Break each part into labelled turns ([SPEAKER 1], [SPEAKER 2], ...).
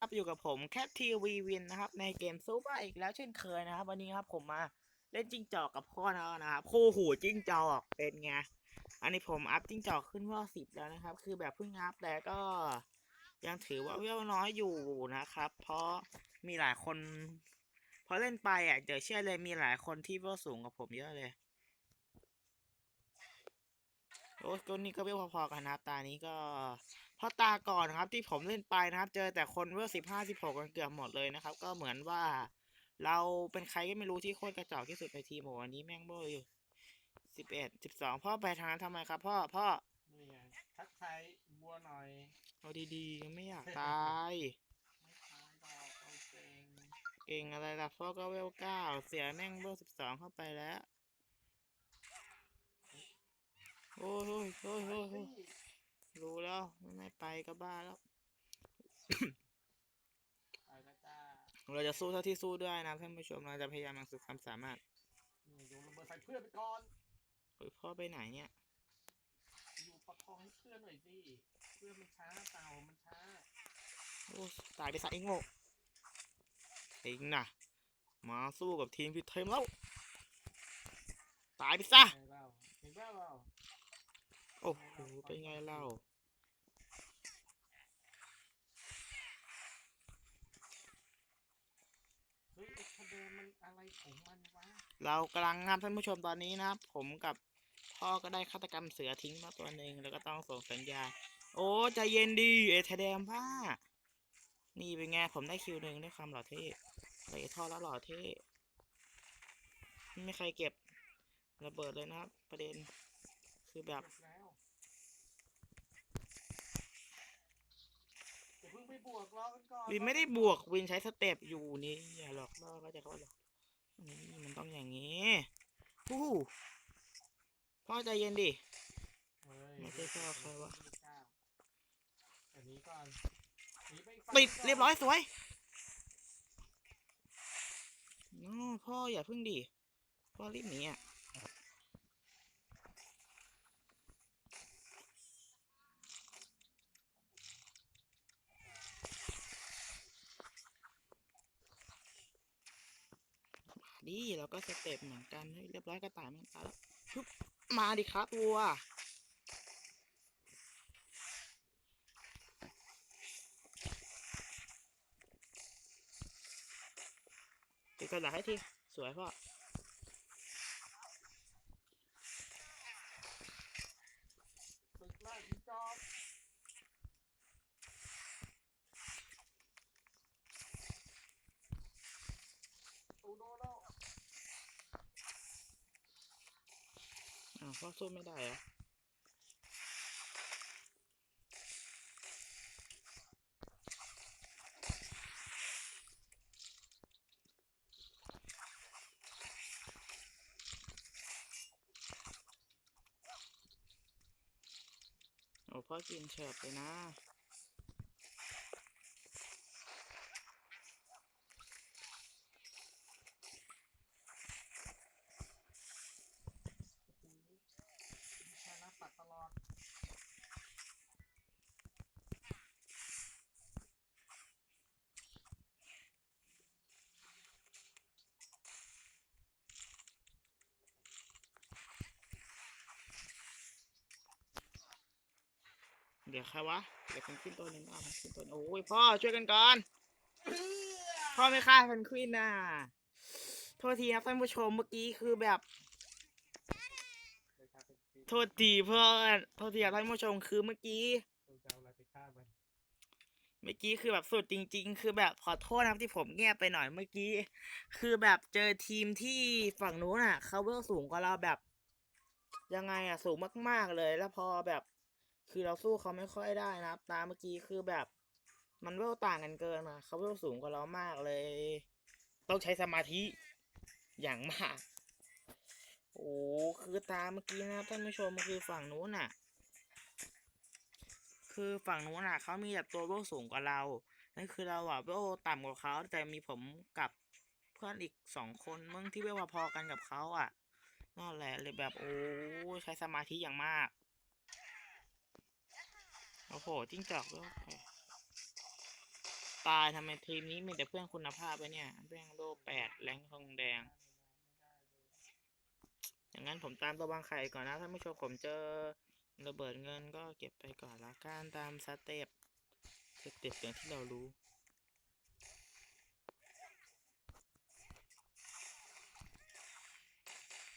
[SPEAKER 1] ครับอยู่กับผมแคททีวีวินนะครับ ในเกมซูเปอร์อีกแล้วเช่นเคยนะครับ วันนี้ครับผมมาเล่นจิ้งจอกกับพ่อแล้วนะครับคู่หูจิ้งจอกเป็นไงอันนี้ผมอัพจิ้งจอกขึ้นว่าสิบแล้วนะครับ คือแบบเพิ่งอัพแต่ก็ยังถือว่าเวลน้อยอยู่นะครับ เพราะมีหลายคนพอเล่นไปอะเดี๋ยวเชื่อเลยมีหลายคนที่เวลสูงกว่าผมเยอะเลยโอ้ยก็นี่ก็เวลพอๆกันนะครับตานี้ก็ เพราะตาก่อนนะครับที่ผมเล่นไปนะครับ เจอแต่คนเวลสิบห้าสิบหกกันเกือบหมดเลยนะครับ ก็เหมือนว่า เราเป็นใครก็ไม่รู้ที่โคตรกระจอกที่สุดในทีมโหวันนี้แม่งโบอยู่สิบเอ็ดสิบสองพ่อไปทางนั้นทำไมครับ พ่อพ่อ
[SPEAKER 2] นี่ไงทักทายบัวหน่อย
[SPEAKER 1] เอาดีๆไม่อยากตาย
[SPEAKER 2] ไม่ตายดอกเอาเก่ง
[SPEAKER 1] เก่งอะไรล่ะพ่อก็เวลเก้าเสียแม่งเวลสิบสองเข้าไปแล้ว โอ้ยโอ้ยโอ้ยโอ้ยโอ้ย รู้แล้วไม่ไปก็บ้าแล้ว
[SPEAKER 2] ไปแล้วจ้า
[SPEAKER 1] เราจะสู้เท่าที่สู้ได้นะท่านผู้ชมเราจะพยายามอย่างสุดความสามารถ
[SPEAKER 2] นี่โยนระเบิดใส่เพื่อนไปก่อน
[SPEAKER 1] เฮ้ยพ่อไปไหนเนี่ย
[SPEAKER 2] อยู่ประคองให้เพื่อนหน่อยสิเพื่อนมันช้าเต่ามันช้า
[SPEAKER 1] โอ้ตายไปซะไอ้โง่เองนะมาสู้กับทีมพิทเทมแล้ว ตายไปซะ
[SPEAKER 2] ไงเล่าเห็นบ้าเปล่า
[SPEAKER 1] โอ้โห เป็นไงเล่า
[SPEAKER 2] เฮ้ยไอ้คะแนนมันอะไรของมันวะ
[SPEAKER 1] เรากำลังงามท่านผู้ชมตอนนี้นะครับ ผมกับพ่อก็ได้ฆาตกรรมเสือทิ้งมาตัวหนึ่งแล้วก็ต้องส่งสัญญาณ โอ้ใจเย็นดีเอเทเดมพ่านี่เป็นไงผมได้คิวหนึ่งด้วยความหล่อเท่ใส่ท่อแล้วหล่อเท่ไม่มีใครเก็บระเบิดเลยนะครับ ประเด็น คือแบบ
[SPEAKER 2] เก็บแล้วอย่าเพิ่งไปบวกรอกันก่อน
[SPEAKER 1] วินไม่ได้บวกวินใช้สเต็ปอยู่นี่อย่าหลอกล่อก็จะเขาหลอกนี่มันต้องอย่างนี้ฮู้ฮู้พ่อใจเย็นดิ
[SPEAKER 2] เฮ้ย
[SPEAKER 1] ไม่ใช่พ่อใครวะ
[SPEAKER 2] ไม่กล้าอันนี้ก่อนหนีไปอีกฝั่ง
[SPEAKER 1] ปิด
[SPEAKER 2] ก่น
[SPEAKER 1] เรียบร้อยสวยอ๋อพ่ออย่าพึ่งดิพ่อรีบหนีอะ ดีเราก็สเต็ปเหมือนกันเฮ้เรียบร้อยกระต่ายมันตายแล้วปึ๊บมาดิครับวัวติดกระดาษให้ทีสวยพ่อ
[SPEAKER 2] ศึกไล่ผีจอบตูโดนแล้ว
[SPEAKER 1] อ้าวพ่อ สู้ไม่ได้อะโอ้พ่อกินเฉิบเลยนะ
[SPEAKER 2] ชนะปัดตลอด
[SPEAKER 1] เดี๋ยวใครวะ เดี๋ยวเพนกวินตัวหนึงเอาเพนกวินตัวหนึงโอ้ยพ่อช่วยกันก่อน พ่อไม่ฆ่าเพนกวินน่ะ โทษทีครับท่านผู้ชมเมื่อกี้คือแบบ
[SPEAKER 2] เลยครับเป็นปี
[SPEAKER 1] โทษทีเพื่อนโทษทีครับท่านผู้ชมคือเมื่อกี้
[SPEAKER 2] ตัวจะเอาอะไรไปฆ่ามัน
[SPEAKER 1] เมื่อกี้คือแบบสุดจริง ๆ คือแบบขอโทษนะครับที่ผมเงียบไปหน่อยเมื่อกี้ คือแบบเจอทีมที่ฝั่งนู้นอะเขาเวลสูงกว่าเราแบบ ยังไงอะสูงมากๆเลย แล้วพอแบบ คือเราสู้เขาไม่ค่อยได้นะครับ ตามเมื่อกี้คือแบบมันเวลต่างกันเกินอะเขาเวลสูงกว่าเรามากเลย ต้องใช้สมาธิอย่างมาก โอ้คือตามเมื่อกี้นะท่านผู้ชมคือฝั่งนู้นอะ คือฝั่งนู้นอะเขามีแบบตัวเวลสูงกว่าเรา นั่นคือเราอะเวลต่ำกว่าเขาแต่มีผมกับเพื่อนอีกสองคนมึงที่เวลพอๆกันกับเขาอะนั่นแหละเลยแบบโอ้ใช้สมาธิอย่างมาก โอ้โหจิ้งจอกด้วยตายทำไมทีมนี้มีแต่เพื่อนคุณภาพไปเนี่ยเพื่อนโลแปดแรงทองแดง อย่างนั้นผมตามตัววางไข่ก่อนนะ ถ้าไม่ชมผมเจอระเบิดเงินก็เก็บไปก่อนละกันตามสเต็ปสเต็ปอย่างที่เรารู้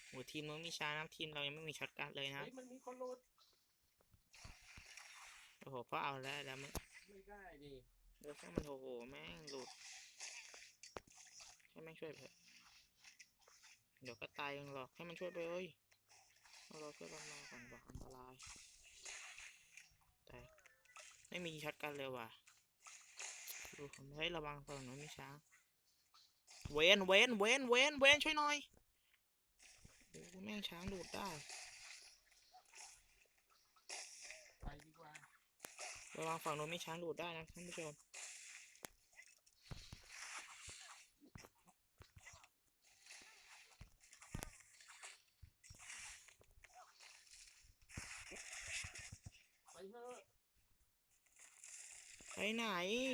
[SPEAKER 1] โหทีมนู้นมีช้านะทีมเรายังไม่มีช็อตการ์ดเลยนะ
[SPEAKER 2] เฮ้ยมันมีคนหลด
[SPEAKER 1] โอ้โหก็เอาแล้วแล้วมัน
[SPEAKER 2] ไม่ได้ดิ
[SPEAKER 1] เดี๋ยวแค่มันโอ้โหแม่งหลุดให้แม่งช่วยไปเถอะเดี๋ยวก็ตายเองหรอกให้มันช่วยไปเอ้ยเอาเราช่วยกันมาก่อนบอกอันตรายแต่ไม่มีช็อตกันเลยว่ะดูผมให้ยระวังฝั่งนู้นมีช้างเวนเวนเวนเวนเวนช่วยหน่อยโอ้โหแม่งช้างดูดได้
[SPEAKER 2] ไปดีกว่า
[SPEAKER 1] ระวังฝั่งนู้นมีช้างดูดได้นะท่านผู้ชม
[SPEAKER 2] ไปเถอะ
[SPEAKER 1] ไปไหน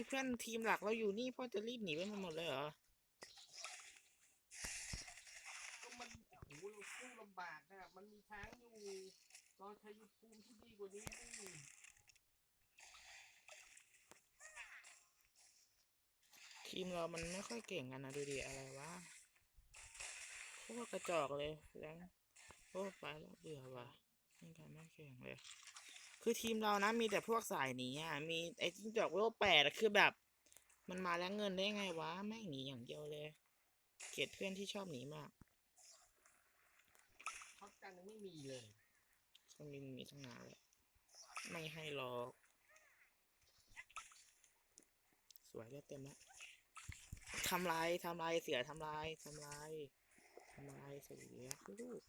[SPEAKER 1] เพื่อนทีมหลักเราอยู่นี่พ่อจะรีบหนีไปหมดเลยเหรอ
[SPEAKER 2] ก็มันโอ้โหเราสู้ลำบากอะมันมีช้างอยู่เราใช้ยุทธภูมิที่ดีกว่านี้
[SPEAKER 1] ทีมเรามันไม่ค่อยเก่งกันนะดูดิอะไรวะโคตรกระจอกเลยแรงโอ้ไปแล้วเบื่อว่ะนี่การไม่เก่งเลย คือทีมเรานะมีแต่พวกสายหนีอะมีไอ้จิ้งจอกเวลแปดอะคือแบบ มันมาแล้วเงินได้ไงวะแม่งหนีอย่างเดียวเลยเกลียดเพื่อนที่ชอบหนีมาก
[SPEAKER 2] ช็อตกันยังไม่มีเลย
[SPEAKER 1] ก็มีมีตั้งนานแล้วไม่ให้หรอก สวยก็เต็มแล้ว ทำลายทำลายเสือทำลายทำลายทำลายเสือลูก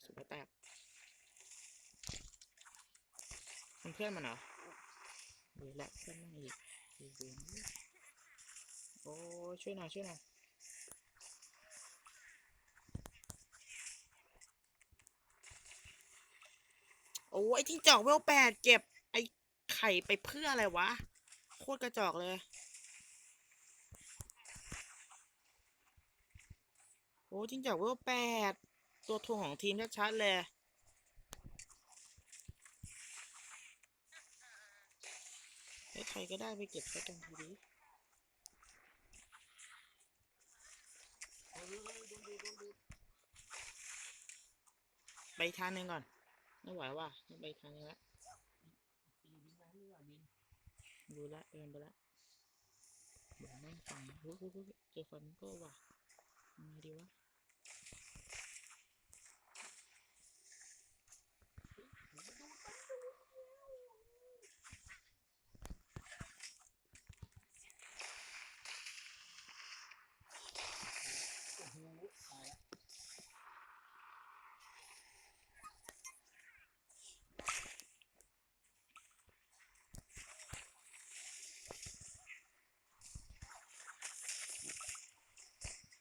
[SPEAKER 1] เสือแตกมันเพื่อนมันเหรอเดี๋ยวละเพื่อนมันอีกโอ้ช่วยหน่อยช่วยหน่อย อ้ยไอ้ที่จอกเวลแปดเก็บ ไอ้ไข่ไปเพื่ออะไรวะ โคตรกระจอกเลยโอ้จิ้งจอกเวลแปดตัวทวงของทีมชัดๆเลยให้ใครก็ได้ไปเก็บไว้ตรงทีนี้
[SPEAKER 2] เฮ้ยโดนดูโดนดู
[SPEAKER 1] ไปทางหนึ่งก่อน ไม่ไหวว่ะไม่ไปทางนี้ละดูละเดินไปแล้วเดี๋ยวแม่งฟังเฮ้ยเฮ้ยเฮ้ยเจอฟันก็ว่ะทำไงดีวะ
[SPEAKER 2] โอ้โหตายละ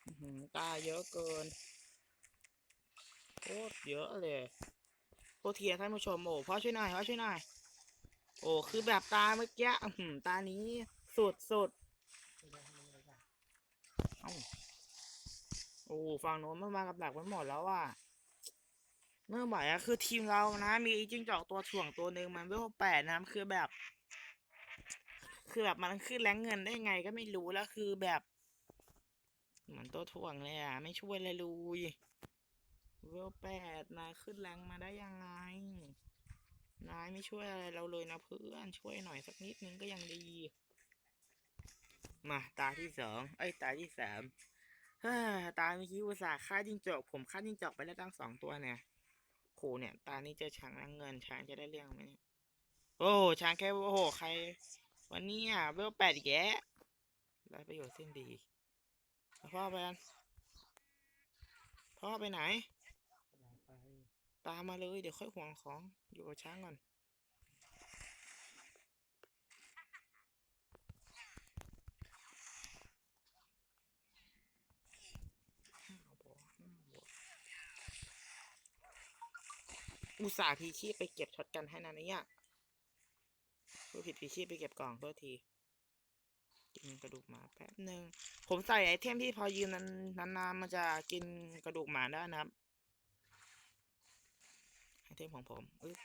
[SPEAKER 1] อื้อหือตา เยอะเกินโคตรเยอะเลยโทษทีนะท่านผู้ชมโอ้พ่อช่วยหน่อยพ่อช่วยหน่อยโอ้คือแบบตาเมื่อกี้อื้อหือตานี้สุดสุดโอ้ฝั่งโน้นมันมากับดักไว้หมดแล้วอะเมื่อไหร่อะคือทีมเรานะ มีจิ้งจอกตัวถ่วงตัวหนึ่งมันเวลแปดนะคือแบบ คือแบบมันขึ้นแรงเงินได้ไงก็ไม่รู้แล้วคือแบบ เหมือนตัวถ่วงเลยอะ ไม่ช่วยเลยลุยเวลแปดนายขึ้นแรงมาได้ยังไง นายไม่ช่วยอะไรเราเลยนะเพื่อนช่วยหน่อยสักนิดนึงก็ยังดี มาตาที่สองเอ้ตาที่สามเฮ้ยตาเมื่อกี้อุตส่าห์ฆ่าจิ้งจอกผมฆ่าจิ้งจอกไปแล้วตั้งสองตัวเนี่ยโหเนี่ย ตานี้จอช้างแรงเงินช้างจะได้เรื่องไหมโอ้ช้างแค่โอ้โหใคร วันนี้อะเวลแปดอีกแยะได้ประโยชน์สิ้นดี พ่อไปกันพ่อไปไหน ตามมาเลยเดี๋ยวค่อยห่วงของอยู่กับช้างก่อนอุตส่าห์พีชีพไปเก็บช็อตกันให้นานนี่ยผู้ผิดพีชีพไปเก็บกล่องเพื่อที กินกระดูกหมาแป๊บหนึ่งผมใส่ไอเทมที่พอยืนนานๆมันจะกินกระดูกหมาได้นะครับไอเทมของผมอึ๊บ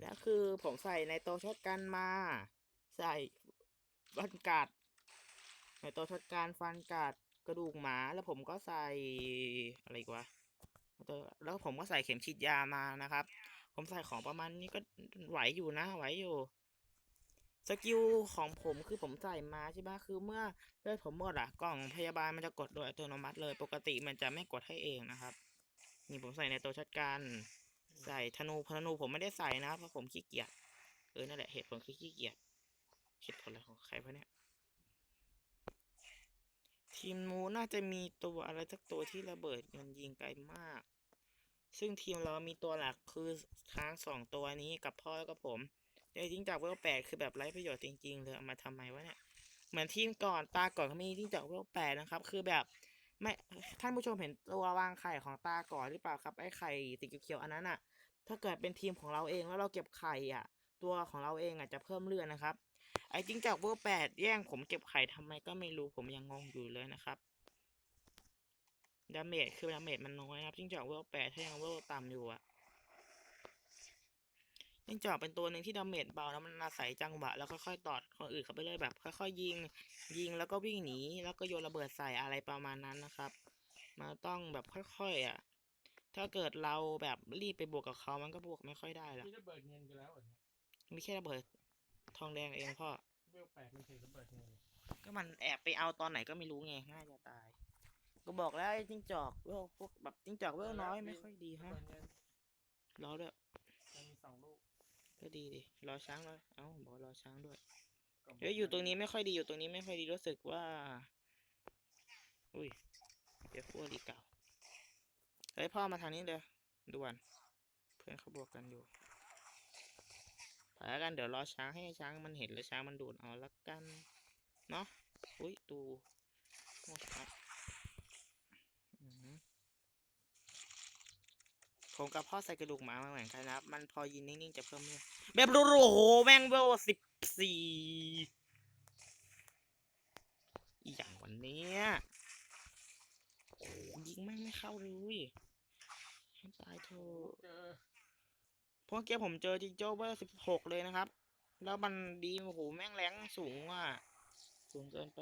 [SPEAKER 1] แล้วคือผมใส่ในโตวช็อตกันมา ใส่ฟันกัด ในโตวช็อตกันฟันกัดกระดูกหมาแล้วผมก็ใส่อะไรกวะแล้วแล้วผมก็ใส่เข็มฉีดยามานะครับ ผมใส่ของประมาณนี้ก็ไหวอยู่นะไหวอยู่ สกิลของผมคือผมใส่มาใช่ปะคือเมื่อเลือดผมหมดอะกล่องพยาบาลมันจะกดโดยอัตโนมัติเลย ปกติมันจะไม่กดให้เองนะครับ นี่ผมใส่ในตัวชัดกันใส่ธนูธนูผมไม่ได้ใส่นะเพราะผมขี้เกียจเออนั่นแหละเหตุผลคือขี้เกียจเหตุผลอะไรของใครพะเนี่ยทีมนู้นน่าจะมีตัวอะไรสักตัวที่ระเบิดเงินยิงไกลมาก ซึ่งทีมเรามีตัวหลักคือค้างสองตัวนี้กับพ่อแล้วก็ผม แต่จริงจากเวลแปดคือแบบไร้ประโยชน์จริงๆเลยเอามาทำไมวะเนี่ยเหมือนทีมก่อนตาก่อนเขามีที่จากเวลแปดนะครับ คือแบบไม่ท่านผู้ชมเห็นตัววางไข่ของตาก่อนหรือเปล่าครับไอ้ไข่สีเขียวๆอันนั้นอะ ถ้าเกิดเป็นทีมของเราเองแล้วเราเก็บไข่อะ ตัวของเราเองอะจะเพิ่มเลือดนะครับ ไอ้จริงจากเวลแปดแย่งผมเก็บไข่ทำไมก็ไม่รู้ผมยังงงอยู่เลยนะครับดาเมจคือดาเมจมันน้อยนะครับจริงจากเวลแปดถ้ายังเวลต่ำอยู่อะ เนื่องจากเป็นตัวหนึ่งที่ดาเมจเบาแล้วมันอาศัยจังหวะแล้วค่อยๆตอดคนอื่นเข้าไปเลยแบบ ค่อยๆยิง ยิงแล้วก็วิ่งหนีแล้วก็โยนระเบิดใส่อะไรประมาณนั้นนะครับมันต้องแบบค่อยๆอะ ถ้าเกิดเราแบบรีบไปบวกกับเขามันก็บวกไม่ค่อยได้หรอก
[SPEAKER 2] นี่ระเบิดเงินกันแล้วเหรอเนี่ย
[SPEAKER 1] ไม่ใช่ระเบิดทองแดงเองพ่อ
[SPEAKER 2] เวลแปดมันถึงระเบิดเงิน
[SPEAKER 1] ก็มันแอบไปเอาตอนไหนก็ไม่รู้ไงง่ายจะตาย ก็บอกแล้วไอ้จิ้งจอกเวลพวกแบบจิ้งจอกเวลน้อยไม่ค่อยดี
[SPEAKER 2] ระ
[SPEAKER 1] ฮะ
[SPEAKER 2] เบิดเงิน
[SPEAKER 1] รอด้วย
[SPEAKER 2] มันมีสองลูก
[SPEAKER 1] ก็ดีดิรอช้างเลยเอ้าบอกรอช้างด้วย
[SPEAKER 2] กล่ง
[SPEAKER 1] เฮ้ยอยู่ตรงนี้ไม่ค่อยดีอยู่ตรงนี้ไม่ค่อยดีรู้สึกว่า อุ้ยเดี๋ยวพูดดีเก่าเฮ้ยพ่อมาทางนี้เดี๋ยวด่วน เพื่อนเขาบวกกันอยู่ไปแล้วกันเดี๋ยวรอช้างให้ช้างมันเห็นแล้วช้างมันดูดเอาละกัน เนาะอุ้ยตูโมชัดอื้อหือ ผมกับพ่อใส่กระดูกหมามาเหมือนกันนะครับ มันพอยินนิ่งๆจะเพิ่มเลือดแบบรัวๆโอ้โหแม่งเวลสิบสี่อีอย่างวันนี้โอ้ยิงแม่งไม่เข้าเลยให้ตายเถอะพราะเมื่อกี้ผมเจอจิงโจ้เบอร์สิบหกเลยนะครับ แล้วมันดีโอ้โหแม่งแรงสูงว่ะสูงเกินไป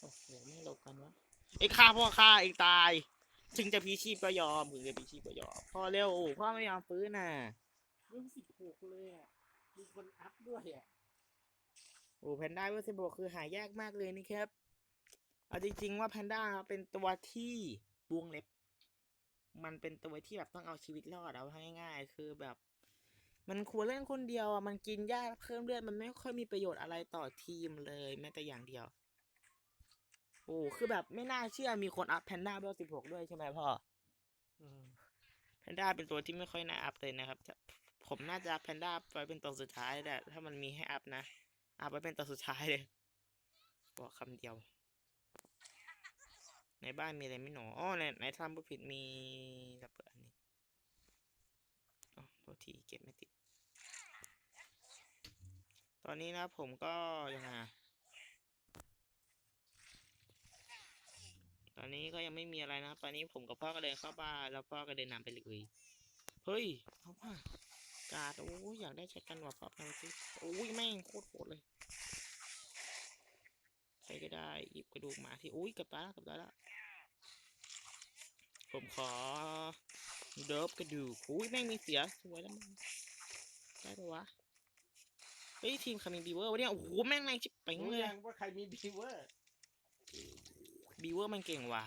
[SPEAKER 1] โอ้โหไม่หลบกันวะไอ้ฆ่าพ่อฆ่าไอ้ตาย ถึงจะพีชีพก็ยอมถึงจะพีชีพก็ยอมพ่อเร็วพ่อไม่ยอมฟื้นน่ะ
[SPEAKER 2] เวลสิบหกเลยอะมีคนอัพด้วยอะ
[SPEAKER 1] โอ้แพนด้าเวอร์ซิบกคือหายากมากเลยนี่ครับ เอาจริงๆว่าแพนด้าเป็นตัวที่บวงเล็บ มันเป็นตัวที่แบบต้องเอาชีวิตรอดเอาให้ง่ายๆคือแบบ มันควรเล่นคนเดียวอะมันกินหญ้าเพิ่มเลือดมันไม่ค่อยมีประโยชน์อะไรต่อทีมเลยแม้แต่อย่างเดียว โอ้คือแบบไม่น่าเชื่อมีคนอัพแพนด้าเบลสิบหกด้วยใช่ไหมพ่อ
[SPEAKER 2] อืม
[SPEAKER 1] แพนด้าเป็นตัวที่ไม่ค่อยน่าอัพเลยนะครับจะผมน่าจะอัพแพนด้าไปเป็นตัวสุดท้ายแหละถ้ามันมีให้อัพนะอัพไปเป็นตัวสุดท้ายเลยบอกคำเดียว ในบ้านมีอะไรไม่หนออ๋อในในทำผู้ผิดมีระเบิดอันนี้อ๋อโทษทีเก็บไม่ติด ตอนนี้นะผมก็ยังไง อนนี้ก็ยังไม่มีอะไรนะครับตอนนี้ผมกับพ่อก็เดินเข้าบ้านแล้วพ่อก็เดินนำไปเลยเฮ้ยเอาว่ะการ์ดโอ้ยอยากได้ใช้กันว่ะพ่อไปสิโอ้ยแม่งโคตรโหดเลยใครก็ได้หยิบกระดูกหมาที่โอ้ยกับตายแล้วกับตายแล้วผมขอเดิฟกระดูกอุ้ยแม่งมีเสียสวยแล้วมึงได้ปะวะเฮ้ยทีมคามิงบีเวอร์วะเนี่ยโอ้โหแม่งแรงชิบเป่งเลย
[SPEAKER 2] ว่าใครมีบีเวอร์
[SPEAKER 1] บีเวอร์มันเก่งว่ะ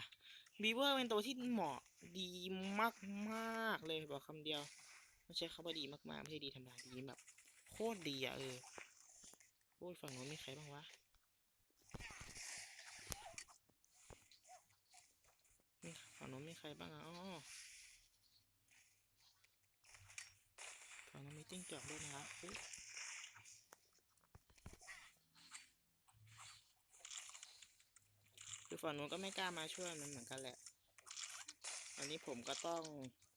[SPEAKER 1] บีเวอร์เป็นตัวที่เหมาะดีมากมากๆเลยบอกคำเดียวไม่ใช่คำว่าดีมากๆไม่ใช่ดีธรรมดาดีแบบโคตรดีอะเออโอ้ยฝั่งโน้นมีใครบ้างวะนี่ฝั่งโน้นมีใครบ้างอะอ๋อฝั่งโน้นมีจิ้งจอกด้วยนะครับอุ๊ย คือฝั่งนู้นก็ไม่กล้ามาช่วยมันเหมือนกันแหละเออันนี้ผมก็ต้อง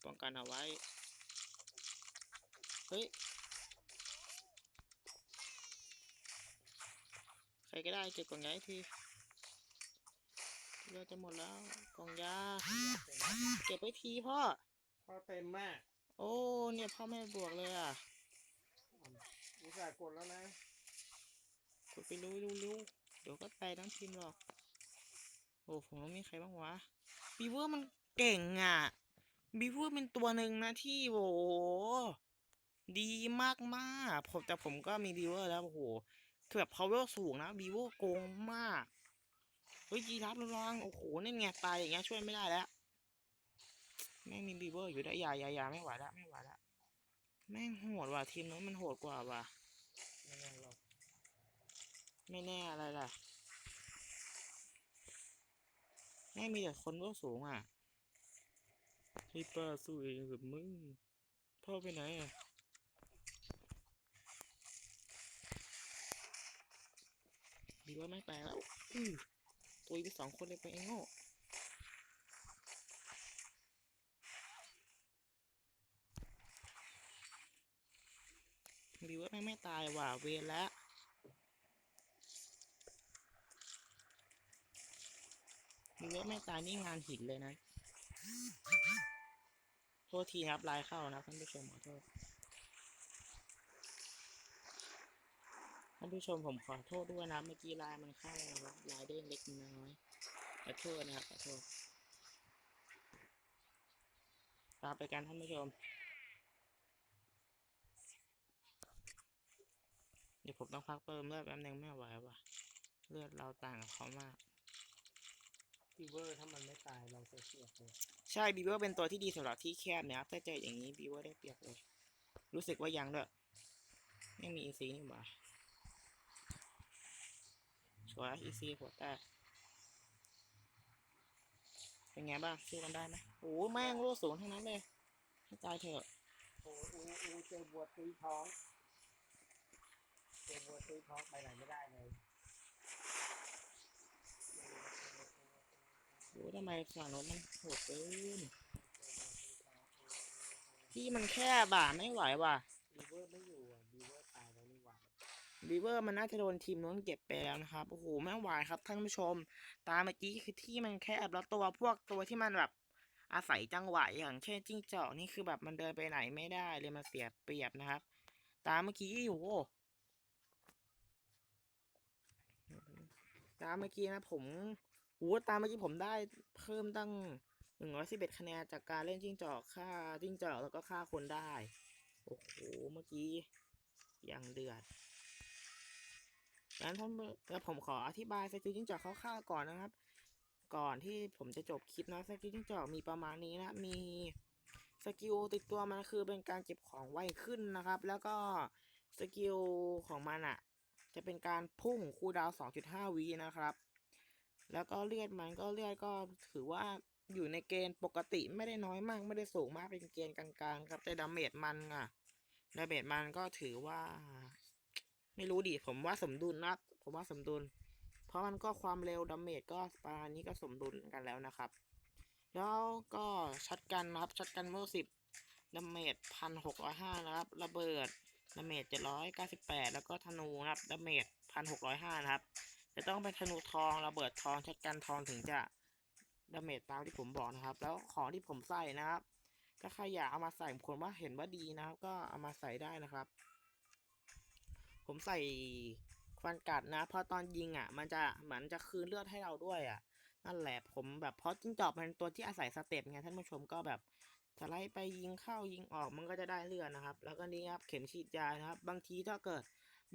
[SPEAKER 1] ป้องกันเอาไว้ เฮ้ย ใครก็ได้เก็บกล่องยาให้ทีเลือดจะหมดแล้วกล่องยา เก็บไว้ทีพ่อ
[SPEAKER 2] พอเต็มมาก
[SPEAKER 1] โอ้ เนี่ยพ่อไม่บวกเลยอะ
[SPEAKER 2] อุตส่าห์กดแล้วนะ
[SPEAKER 1] กดไปรู้รู้รู้เดี๋ยวก็ไปทั้งทีมหรอก โอ้ผมว่ามีใครบ้างวะบีเวอร์มันเก่งอะบีเวอร์เป็นตัวหนึ่งนะที่โหดีมากมากผมแต่ผมก็มีบีเวอร์แล้วโอ้โหคือแบบ power สูงนะบีเวอร์โกงมากเฮ้ยยีรับระวังโอ้โหนี่ไงตายอย่างเงี้ยช่วยไม่ได้แล้วแม่งมีบีเวอร์อยู่ได้ยายายาไม่ไหวละไม่ไหวละแม่งโหดว่ะทีมนู้นมันโหดกว่าว่ะ
[SPEAKER 2] ไม่แน่อก
[SPEAKER 1] ไม่แน่อะไรล่ะ แม่มีแต่คนก็สูงอะพี่ป้าสู้เองกับมึง พ่อไปไหนอะดีว่าไม่แปลแล้วอือตัวไปสองคนเลยไปเองโง่ดีว่าไม่ไม่ตายว่ะเวรแล้ว ดีว่าไม่ตายนี่งานหินเลยนะ โทษทีครับไลน์เข้านะท่านผู้ชมขอโทษ ท่านผู้ชมผมขอโทษด้วยนะ เมื่อกี้ไลน์มันเข้านะครับไลน์เด้งเล็กน้อยขอโทษนะครับขอโทษตามไปกันท่านผู้ชม เดี๋ยวผมต้องพักเติมเลือดแป๊บนึงไม่ไหวว่ะ เลือดเราต่างกับเขามาก
[SPEAKER 2] ฟีเวอร์ถ้ามันไม่ตายเราจะเสียเลย
[SPEAKER 1] ใช่บีเวอร์เป็นตัวที่ดีสำหรับที่แคบนะครับถ้าเจออย่างนี้บีเวอร์ได้เปรียบเลย รู้สึกว่ายังด้วยไม่มีอีซีนี่หว่าสวยอีซีหัวแตกเป็นไงบ้างสู้กันได้ไหมโอ้โหแม่งโลดสูงทั้งนั้นเลยให้ตายเถอะ
[SPEAKER 2] โอ้อูอูเจอบัวตุยท้อง เจอบัวตุยท้องไปไหนไม่ได้เลย
[SPEAKER 1] โอ้ทำไมฝั่งโน้นมันโหดเกินที่มันแค่บ่าไม่ไหวว่ะ
[SPEAKER 2] บีเวอร์ไม่อยู่อะบีเวอร์ตายแล้วนี่หว่า
[SPEAKER 1] บีเวอร์มันน่าจะโดนทีมนู้นเก็บไปแล้วนะครับโอ้โหไม่ไหวครับท่านผู้ชม ตาเมื่อกี้คือที่มันแคบแล้วตัวพวกตัวที่มันแบบอาศัยจังหวะอย่างเช่นจิ้งจอกนี่คือแบบมันเดินไปไหนไม่ได้เลยมันเสียเปรียบนะครับ ตาเมื่อกี้อยู่โอ้ตาเมื่อกี้นะผม โอ้ตามเมื่อกี้ผมได้เพิ่มตั้งหนึ่งร้อยสิบเอ็ดคะแนนจากการเล่นจิ้งจอกฆ่าจิ้งจอกแล้วก็ฆ่าคนได้ โอ้โห เมื่อกี้อย่างเดือดงั้นท่านผู้แล้วผมขออธิบายสกิลจิ้งจอกคร่าวๆก่อนนะครับ ก่อนที่ผมจะจบคลิปนะสกิลจิ้งจอกมีประมาณนี้นะ มีสกิลติดตัวมันคือเป็นการเก็บของไวขึ้นนะครับ แล้วก็สกิลของมันอะ่ะจะเป็นการพุ่งคูดาว 2.5วินะครับ แล้วก็เลือดมันก็เลือดก็ถือว่าอยู่ในเกณฑ์ปกติไม่ได้น้อยมาก ไม่ได้สูงมากเป็นเกณฑ์กลางๆ ครับ แต่ดาเมจมันอะดาเมจมันก็ถือว่า ไม่รู้ดิผมว่าสมดุลนะผมว่าสมดุล เพราะมันก็ความเร็วดาเมจก็ประมาณนี้ก็สมดุลกันแล้วนะครับ แล้วก็ช็อตกันนะครับช็อตกันเมื่อสิบดาเมจพันหกร้อยห้านะครับ ระเบิดดาเมจเจ็ดร้อยเก้าสิบแปดแล้วก็ธนูนะครับดาเมจพันหกร้อยห้านะครับ จะต้องเป็นธนูทองระเบิดทองช็อตกันทองถึงจะดาเมจตามที่ผมบอกนะครับ แล้วของที่ผมใส่นะครับ ถ้าใครอยากเอามาใส่ผมว่าเห็นว่าดีนะครับ ก็เอามาใส่ได้นะครับ ผมใส่ฟันกัดนะเพราะตอนยิงอะ มันจะเหมือนจะคืนเลือดให้เราด้วยอะ นั่นแหละผมแบบเพราะจิ้งจอกมันเป็นตัวที่อาศัยสเต็ปไงท่านผู้ชมก็แบบสไลด์ไปยิงเข้ายิงออกมันก็จะได้เลือดนะครับ แล้วก็นี่ครับเข็มฉีดยานะครับ บางทีถ้าเกิด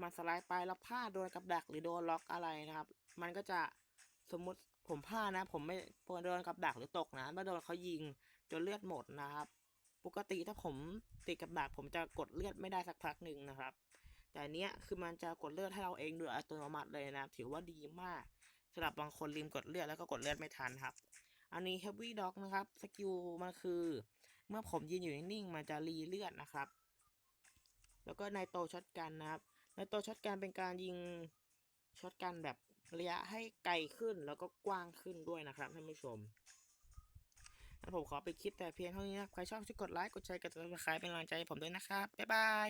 [SPEAKER 1] มันสไลด์ไปแล้วพลาดโดนกับดักหรือโดนล็อกอะไรนะครับ มันก็จะสมมุติผมพลาดนะ ผมไม่โดนกับดักหรือตกนะไม่โดนเขายิงจนเลือดหมดนะครับ ปกติถ้าผมติดกับดักผมจะกดเลือดไม่ได้สักพักหนึ่งนะครับ แต่อันเนี้ยคือมันจะกดเลือดให้เราเองโดยอัตโนมัติเลยนะถือว่าดีมากสำหรับบางคนลืมกดเลือดแล้วก็กดเลือดไม่ทันครับ อันนี้ Heavy Dog นะครับสกิลมันคือ เมื่อผมยืนอยู่นิ่งๆมันจะรีเลือดนะครับ แล้วก็ในโตช็อตกันนะครับ ในตัวช็อตการเป็นการยิงช็อตกันแบบระยะให้ไกลขึ้นแล้วก็กว้างขึ้นด้วยนะครับท่านผู้ชมผมขอไปคลิปแต่เพียงเท่านี้นะครับ ใครชอบช่วยกดไลค์ กดแชร์กดติดตามเป็นกำลังใจให้ผมด้วยนะครับ บ๊ายบาย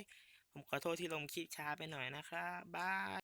[SPEAKER 1] ผมขอโทษที่ลงคลิปช้าไปหน่อยนะครับ บาย